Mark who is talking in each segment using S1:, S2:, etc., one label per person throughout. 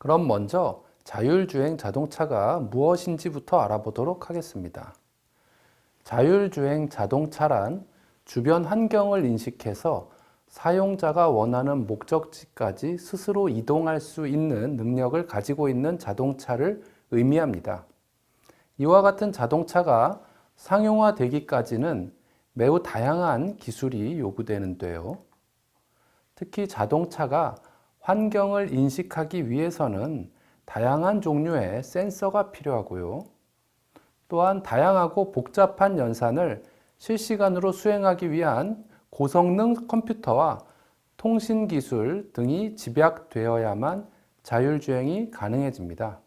S1: 그럼 먼저 자율주행 자동차가 무엇인지부터 알아보도록 하겠습니다. 자율주행 자동차란 주변 환경을 인식해서 사용자가 원하는 목적지까지 스스로 이동할 수 있는 능력을 가지고 있는 자동차를 의미합니다. 이와 같은 자동차가 상용화되기까지는 매우 다양한 기술이 요구되는데요. 특히 자동차가 환경을 인식하기 위해서는 다양한 종류의 센서가 필요하고요. 또한 다양하고 복잡한 연산을 실시간으로 수행하기 위한 고성능 컴퓨터와 통신 기술 등이 집약되어야만 자율주행이 가능해집니다.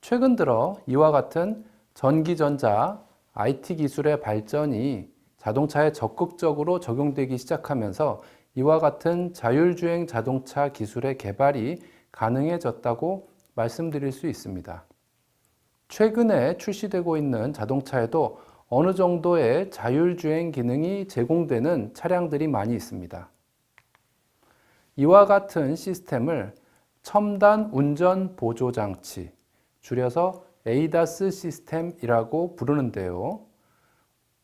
S1: 최근 들어 이와 같은 전기전자, IT 기술의 발전이 자동차에 적극적으로 적용되기 시작하면서 이와 같은 자율주행 자동차 기술의 개발이 가능해졌다고 말씀드릴 수 있습니다. 최근에 출시되고 있는 자동차에도 어느 정도의 자율주행 기능이 제공되는 차량들이 많이 있습니다. 이와 같은 시스템을 첨단 운전 보조 장치, 줄여서 ADAS 시스템이라고 부르는데요.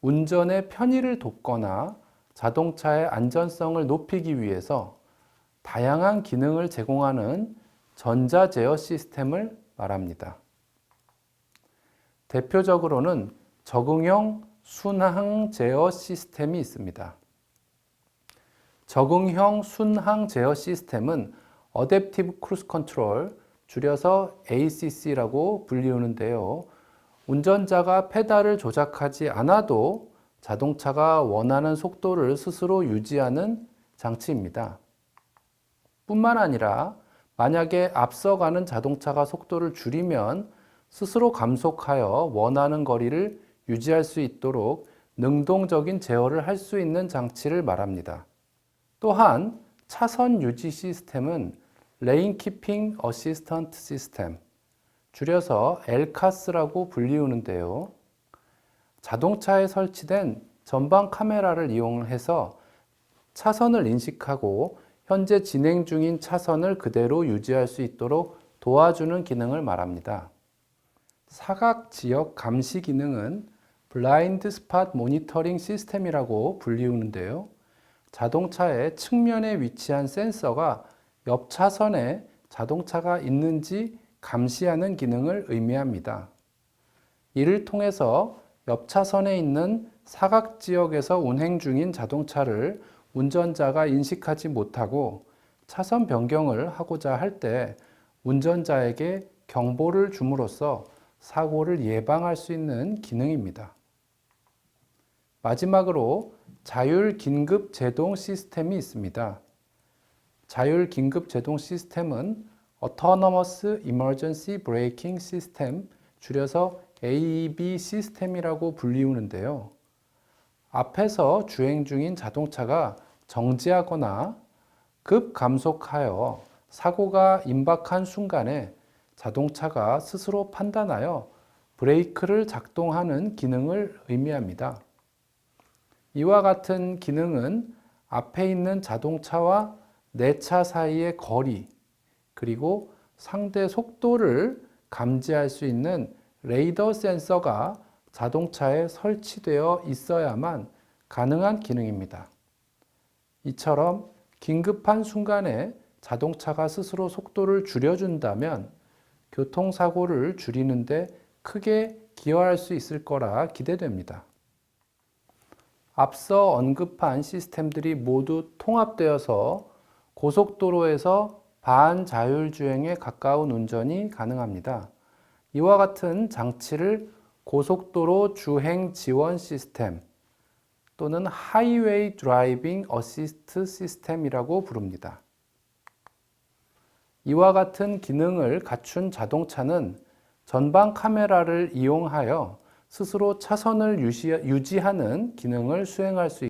S1: 운전의 편의를 돕거나 자동차의 안전성을 높이기 위해서 다양한 기능을 제공하는 전자 제어 시스템을 말합니다. 대표적으로는 적응형 순항 제어 시스템이 있습니다. 적응형 순항 제어 시스템은 어댑티브 크루스 컨트롤, 줄여서 ACC라고 불리우는데요. 운전자가 페달을 조작하지 않아도 자동차가 원하는 속도를 스스로 유지하는 장치입니다. 뿐만 아니라 만약에 앞서가는 자동차가 속도를 줄이면 스스로 감속하여 원하는 거리를 유지할 수 있도록 능동적인 제어를 할 수 있는 장치를 말합니다. 또한 차선 유지 시스템은 레인 키핑 어시스턴트 시스템, 줄여서 엘카스라고 불리우는데요. 자동차에 설치된 전방 카메라를 이용해서 차선을 인식하고 현재 진행 중인 차선을 그대로 유지할 수 있도록 도와주는 기능을 말합니다. 사각 지역 감시 기능은 블라인드 스팟 모니터링 시스템이라고 불리우는데요. 자동차의 측면에 위치한 센서가 옆 차선에 자동차가 있는지 감시하는 기능을 의미합니다. 이를 통해서 옆 차선에 있는 사각 지역에서 운행 중인 자동차를 운전자가 인식하지 못하고 차선 변경을 하고자 할 때 운전자에게 경보를 줌으로써 사고를 예방할 수 있는 기능입니다. 마지막으로 자율 긴급 제동 시스템이 있습니다. 자율 긴급 제동 시스템은 Autonomous Emergency Braking System, 줄여서 AEB 시스템이라고 불리우는데요. 앞에서 주행 중인 자동차가 정지하거나 급 감속하여 사고가 임박한 순간에 자동차가 스스로 판단하여 브레이크를 작동하는 기능을 의미합니다. 이와 같은 기능은 앞에 있는 자동차와 내 차 사이의 거리, 그리고 상대 속도를 감지할 수 있는 레이더 센서가 자동차에 설치되어 있어야만 가능한 기능입니다. 이처럼 긴급한 순간에 자동차가 스스로 속도를 줄여준다면 교통사고를 줄이는데 크게 기여할 수 있을 거라 기대됩니다. 앞서 언급한 시스템들이 모두 통합되어서 고속도로에서 반자율주행에 가까운 운전이 가능합니다. 이와 같은 장치를 고속도로 주행 지원 시스템 또는 하이웨이 드라이빙 어시스트 시스템이라고 부릅니다. 이와 같은 기능을 갖춘 자동차는 전방 카메라를 이용하여 스스로 차선을 유지하는 기능을 수행할 수